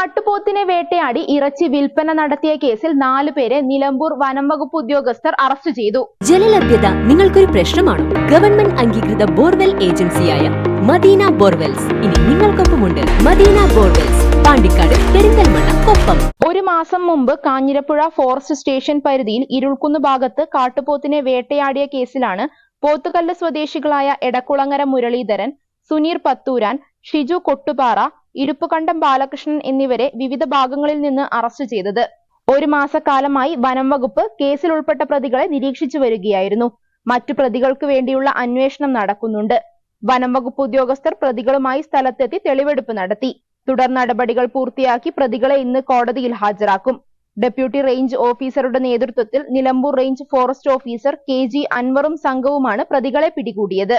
കാട്ടുപോത്തിനെ വേട്ടയാടി ഇറച്ചി വിൽപ്പന നടത്തിയ കേസിൽ നാലുപേരെ നിലമ്പൂർ വനം വകുപ്പ് ഉദ്യോഗസ്ഥർ അറസ്റ്റ് ചെയ്തു. ജലലഭ്യത നിങ്ങൾക്കൊരു പ്രശ്നമാണോ? ഗവൺമെന്റ് അംഗീകൃത ബോർവെൽ ഏജൻസിയായ മദീന ബോർവെൽസ്. ഇനി നിങ്ങൾക്കൊപ്പമുണ്ട് മദീന ബോർവെൽസ്. പാണ്ടിക്കാട് പെരിന്തൽമണ്ണ കൊപ്പം. ഒരു മാസം മുമ്പ് കാഞ്ഞിരപ്പുഴ ഫോറസ്റ്റ് സ്റ്റേഷൻ പരിധിയിൽ ഇരുൾക്കുന്ന് ഭാഗത്ത് കാട്ടുപോത്തിനെ വേട്ടയാടിയ കേസിലാണ് പോത്തുകല്ല് സ്വദേശികളായ എടക്കുളങ്ങര മുരളീധരൻ സുനീർ പത്തൂരാൻ ഷിജു കൊട്ടുപാറ ഇരുപ്പുകണ്ടം ബാലകൃഷ്ണൻ എന്നിവരെ വിവിധ ഭാഗങ്ങളിൽ നിന്ന് അറസ്റ്റ് ചെയ്തത്. ഒരു മാസക്കാലമായി വനം വകുപ്പ് കേസിൽ ഉൾപ്പെട്ട പ്രതികളെ നിരീക്ഷിച്ചു വരികയായിരുന്നു. മറ്റു പ്രതികൾക്ക് വേണ്ടിയുള്ള അന്വേഷണം നടക്കുന്നുണ്ട്. വനം വകുപ്പ് ഉദ്യോഗസ്ഥർ പ്രതികളുമായി സ്ഥലത്തെത്തി തെളിവെടുപ്പ് നടത്തി. തുടർ നടപടികൾ പൂർത്തിയാക്കി പ്രതികളെ ഇന്ന് കോടതിയിൽ ഹാജരാക്കും. ഡെപ്യൂട്ടി റേഞ്ച് ഓഫീസറുടെ നേതൃത്വത്തിൽ Nilambur range forest officer K G അൻവറും സംഘവുമാണ് പ്രതികളെ പിടികൂടിയത്.